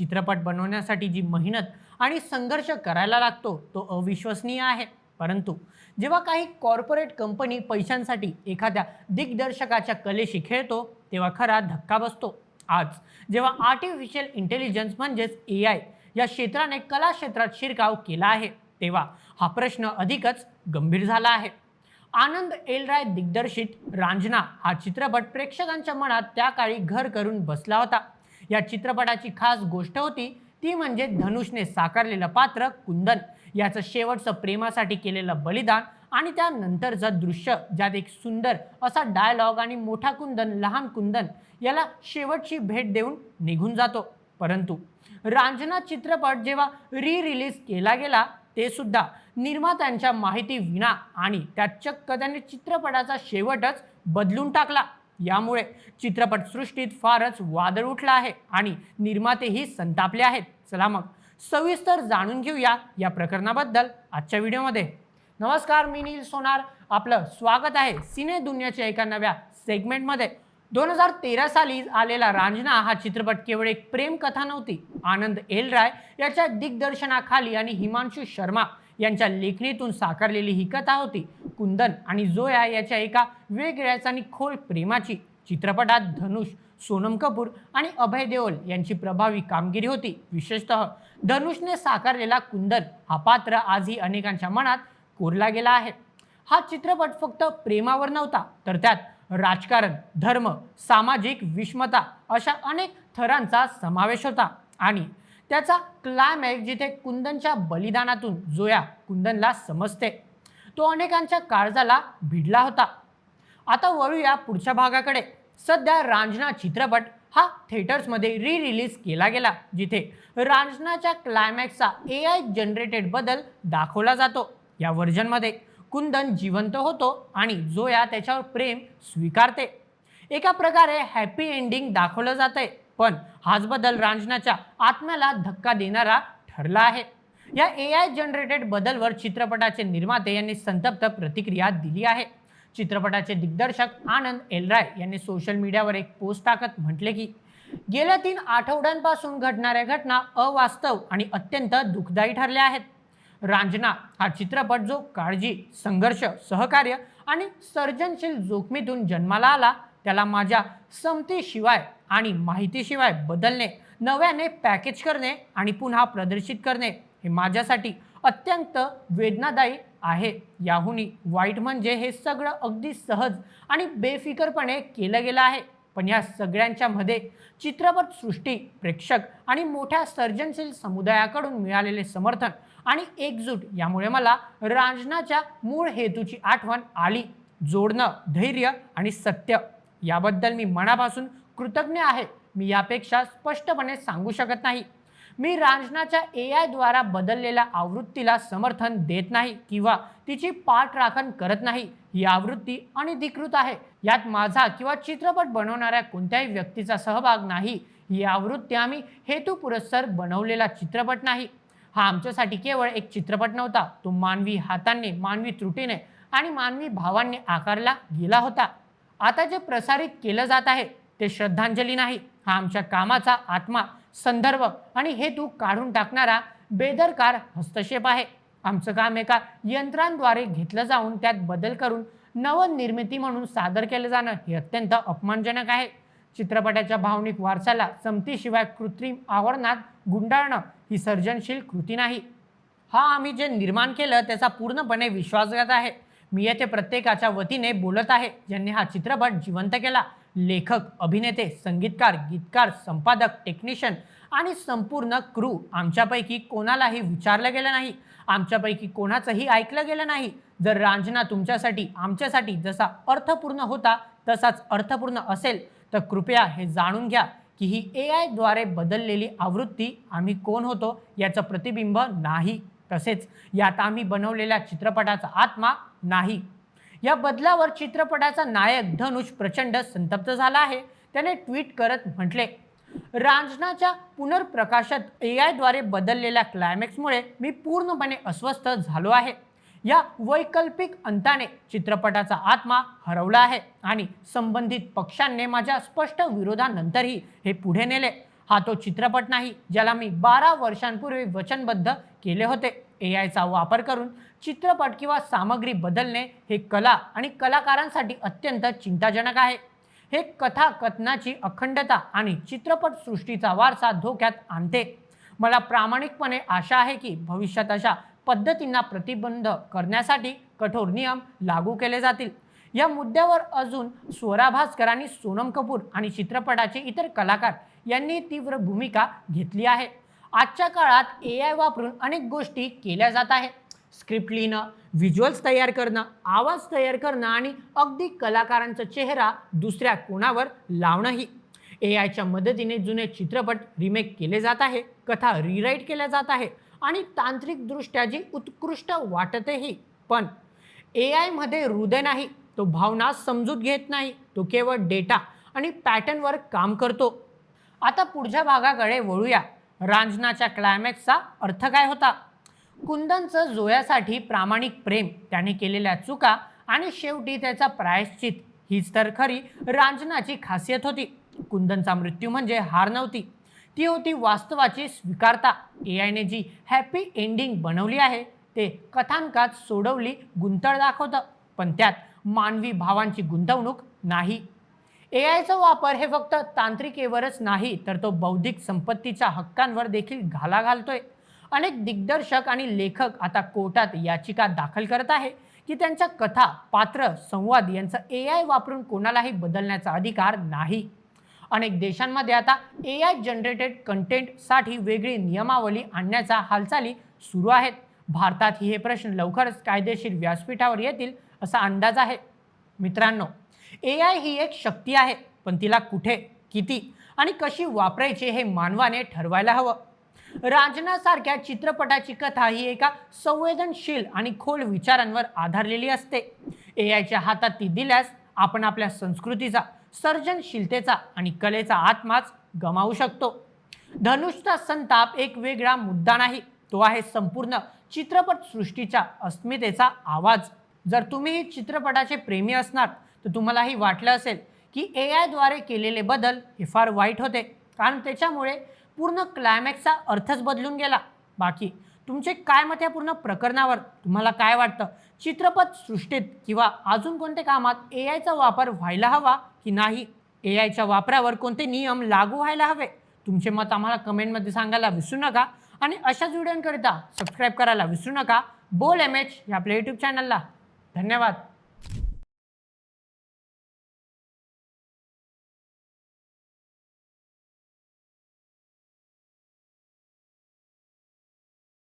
चित्रपट बनवण्यासाठी जी मेहनत आणि संघर्ष करायला लागतो तो अविश्वसनीय आहे. परंतु जेव्हा काही कॉर्पोरेट कंपनी पैशांसाठी एखाद्या दिग्दर्शकाच्या कलेशी खेळतो तेव्हा खरा धक्का बसतो. आज जेव्हा आर्टिफिशियल इंटेलिजन्स म्हणजेच ए आय या क्षेत्राने कला क्षेत्रात शिरकाव केला आहे तेव्हा हा प्रश्न अधिकच गंभीर झाला आहे. आनंद एलराय दिग्दर्शित रांजना हा चित्रपट प्रेक्षकांच्या मनात त्या काळी घर करून बसला होता. या चित्रपटाची खास गोष्ट होती ती म्हणजे धनुषने साकारलेलं पात्र कुंदन. याचं शेवटचं प्रेमासाठी केलेलं बलिदान आणि त्यानंतरचं दृश्य ज्यात एक सुंदर असा डायलॉग आणि मोठा कुंदन लहान कुंदन याला शेवटची भेट देऊन निघून जातो. परंतु रांजना चित्रपट जेव्हा री रिलीज केला गेला ते सुद्धा निर्मात्यांच्या माहिती विना आणि त्यात चक्क त्याने चित्रपटाचा शेवटच बदलून टाकला. यामुळे चित्रपटसृष्टीत फारच वादळ उठला आहे आणि निर्मातेही संतापले आहेत. चला मग सविस्तर जाणून घेऊया या प्रकरणाबद्दल आजच्या व्हिडिओमध्ये. नमस्कार मी नील सोनार. आपलं स्वागत आहे सिने दुनियाच्या एका नव्या सेगमेंटमध्ये. दोन हजार तेरा साली आलेला रांजना हा चित्रपट केवळ एक प्रेम कथा नव्हती. आनंद एल राय याच्या दिग्दर्शनाखाली आणि हिमांशू शर्मा यांच्या लेखणीतून साकारलेली ही कथा होती. कुंदन आणि जोया याच्या एका वेगळ्याच आणि खोल प्रेमाची चित्रपटात धनुष सोनम कपूर आणि अभय देओल यांची प्रभावी कामगिरी होती. विशेषतः धनुषने साकारलेला कुंदन हा पात्र आजही अनेकांच्या मनात कोरला गेला आहे. हा चित्रपट फक्त प्रेमावर नव्हता तर त्यात राजकारण धर्म सामाजिक विषमता अशा अनेक थरांचा समावेश होता आणि त्याचा क्लायमॅक्स जिथे कुंदनच्या बलिदानातून जोया कुंदनला समजते. तो अनेकांच्या काळजाला भिडला होता. आता वळूया पुढच्या भागाकडे. सध्या रांजना चित्रपट हा थिएटर्समध्ये री रिलीज केला गेला जिथे रांजनाच्या क्लायमॅक्सचा ए आय जनरेटेड बदल दाखवला जातो. या व्हर्जनमध्ये कुंदन जिवंत होतो आणि जोया त्याच्यावर प्रेम स्वीकारते. एका प्रकारे हॅपी एंडिंग दाखवलं जातंय पण हाच बदल रांजनाच्या आत्म्याला धक्का देणारा ठरला आहे. या ए आय जनरेटेड बदलवर चित्रपटाचे निर्माते यांनी संतप्त प्रतिक्रिया दिली आहे. चित्रपटाचे दिग्दर्शक आनंद एलराय यांनी सोशल मीडियावर एक पोस्ट टाकत म्हटले की गेल्या तीन आठवड्यांपासून घडणाऱ्या घटना अवास्तव आणि अत्यंत दुःखदायी ठरल्या आहेत. रांजना हा चित्रपट जो काळजी संघर्ष सहकार्य आणि सर्जनशील जोखमीतून जन्माला आला त्याला माझ्या समतीशिवाय आणि माहितीशिवाय बदलणे नव्याने पॅकेज करणे आणि पुन्हा प्रदर्शित करणे हे माझ्यासाठी अत्यंत वेदनादायी आहे. याहूनही वाईट म्हणजे हे सगळं अगदी सहज आणि बेफिकरपणे केलं गेलं आहे. पण या सगळ्यांच्या मध्ये चित्रपटसृष्टी प्रेक्षक आणि मोठ्या सर्जनशील समुदायाकडून मिळालेले समर्थन आणि एकजूट यामुळे मला रांजनाच्या मूळ हेतूची आठवण आली. जोडणं धैर्य आणि सत्य याबद्दल मी मनापासून कृतज्ञ आहे. मी यापेक्षा स्पष्टपणे सांगू शकत नाही. मी रांजनाच्या ए आयद्वारा बदललेल्या आवृत्तीला समर्थन देत नाही किंवा तिची पाठराखण करत नाही ही आवृत्ती अनधिकृत आहे. यात माझा किंवा चित्रपट बनवणाऱ्या कोणत्याही व्यक्तीचा सहभाग नाही. ही आवृत्ती आम्ही हेतुपुरस्सर बनवलेला चित्रपट नाही. हा आमच्यासाठी केवळ एक चित्रपट नव्हता तो मानवी हातांनी मानवी त्रुटीने आणि मानवी भावांनी आकारला गेला होता. आता जे प्रसारित केलं जात आहे ते श्रद्धांजली नाही. हा आमच्या कामाचा आत्मा संदर्भ आणि हेतू काढून टाकणारा बेदरकार हस्तक्षेप आहे. आमचं काम एका यंत्रांद्वारे घेतलं जाऊन त्यात बदल करून नवनिर्मिती म्हणून सादर केलं जाणं हे अत्यंत अपमानजनक आहे. चित्रपटाच्या भावनिक वारसाला समतीशिवाय कृत्रिम आवरणात गुंडाळणं ही सर्जनशील कृती नाही. हा आम्ही जे निर्माण केलं त्याचा पूर्णपणे विश्वासघात आहे. मी येथे प्रत्येकाच्या वतीने बोलत आहे ज्यांनी हा चित्रपट जिवंत केला. लेखक अभिनेते संगीतकार गीतकार संपादक टेक्निशियन आणि संपूर्ण क्रू आमच्यापैकी कोणालाही विचारलं गेलं नाही. आमच्यापैकी कोणाचंही ऐकलं गेलं नाही. जर रांजना तुमच्यासाठी आमच्यासाठी जसा अर्थपूर्ण होता तसाच अर्थपूर्ण असेल तर कृपया हे जाणून घ्या की ही ए आयद्वारे बदललेली आवृत्ती आम्ही कोण होतो याचं प्रतिबिंब नाही. तसेच यात आम्ही बनवलेल्या चित्रपटाचा आत्मा नाही. या बदलावर चित्रपटाचा नायक धनुष प्रचंड संतप्त झाला आहे. त्याने ट्विट करत म्हटले रांजनाच्या पुनर्प्रकाशात ए आयद्वारे बदललेल्या क्लायमॅक्समुळे मी पूर्णपणे अस्वस्थ झालो आहे. या वैकल्पिक अंताने चित्रपटाचा आत्मा हरवला आहे आणि संबंधित पक्षांनी माझ्या स्पष्ट विरोधानंतरही हे पुढे नेले. हा तो चित्रपट नाही ज्याला मी बारा वर्षांपूर्वी वचनबद्ध केले होते. ए आयचा वापर करून चित्रपट किंवा सामग्री बदलणे हे कला आणि कलाकारांसाठी अत्यंत चिंताजनक आहे. हे कथा कथनाची अखंडता आणि चित्रपटसृष्टीचा वारसा धोक्यात आणते. मला प्रामाणिकपणे आशा आहे की भविष्यात अशा पद्धतींना प्रतिबंध करण्यासाठी कठोर नियम लागू केले जातील. या मुद्द्यावर अजून स्वरा भास्कर आणि सोनम कपूर आणि चित्रपटाचे इतर कलाकार यांनी तीव्र भूमिका घेतली आहे. आजच्या काळात ए आय वापरून अनेक गोष्टी केल्या जात आहेत. स्क्रिप्ट लिहिणं व्हिज्युअल्स तयार करणं आवाज तयार करणं आणि अगदी कलाकारांचा चेहरा दुसऱ्या कोणावर लावणंही. ए आयच्या मदतीने जुने चित्रपट रिमेक केले जात आहे कथा रिराईट केल्या जात आहे आणि तांत्रिकदृष्ट्या जी उत्कृष्ट वाटतेही. पण ए आयमध्ये हृदय नाही तो भावना समजूत घेत नाही तो केवळ डेटा आणि पॅटर्नवर काम करतो. आता पुढच्या भागाकडे वळूया. रांजनाच्या क्लायमॅक्सचा अर्थ काय होता? कुंदनचं जोयासाठी प्रामाणिक प्रेम त्याने केलेल्या चुका आणि शेवटी त्याचा प्रायश्चित हीच तर खरी रांजनाची खासियत होती. कुंदनचा मृत्यू म्हणजे हार नव्हती. ती होती वास्तवाची स्वीकारता. ए आयने जी हॅपी एंडिंग बनवली आहे ते कथांकात सोडवली गुंतळ दाखवतं. पण त्यात मानवी भावांची गुंतवणूक नाही. ए आयचा वापर हे फक्त तांत्रिकेवरच नाही तर तो बौद्धिक संपत्तीच्या हक्कांवर देखील घाला घालतोय. अनेक दिग्दर्शक आणि लेखक आता कोर्टात याचिका दाखल करत आहे की त्यांच्या कथा पात्र संवाद यांचा ए आय वापरून कोणालाही बदलण्याचा अधिकार नाही. अनेक देशांमध्ये आता ए आय जनरेटेड कंटेंटसाठी वेगळी नियमावली आणण्याच्या हालचाली सुरू आहेत. भारतातही हे प्रश्न लवकरच कायदेशीर व्यासपीठावर येतील असा अंदाज आहे. मित्रांनो ए आय ही एक शक्ती आहे पण तिला कुठे किती आणि कशी वापरायची हे मानवाने ठरवायला हवं. रांजनासारख्या चित्रपटाची कथा ही एका संवेदनशील आणि खोल विचारांवर आधारलेली असते. ए आयच्या हातात ती दिल्यास आपण आपल्या संस्कृतीचा सर्जनशीलतेचा आणि कलेचा आत्माच गमावू शकतो. धनुषचा संताप एक वेगळा मुद्दा नाही तो आहे संपूर्ण चित्रपटसृष्टीच्या अस्मितेचा आवाज. जर तुम्ही चित्रपटाचे प्रेमी असणार तर तुम्हालाही वाटलं असेल की ए आयद्वारे केलेले बदल हे फार वाईट होते. कारण त्याच्यामुळे पूर्ण क्लायमॅक्सचा अर्थच बदलून गेला. बाकी तुमचे काय मत या पूर्ण प्रकरणावर? तुम्हाला काय वाटतं? चित्रपट सृष्टीत किंवा अजून कोणत्या कामात ए आयचा वापर व्हायला हवा की नाही? ए आयच्या वापरावर कोणते नियम लागू व्हायला हवे? तुमचे मत आम्हाला कमेंटमध्ये सांगायला विसरू नका. आणि अशाच व्हिडिओंकरिता सबस्क्राईब करायला विसरू नका. बोल एम एच या आपल्या यूट्यूब चॅनलला धन्यवाद.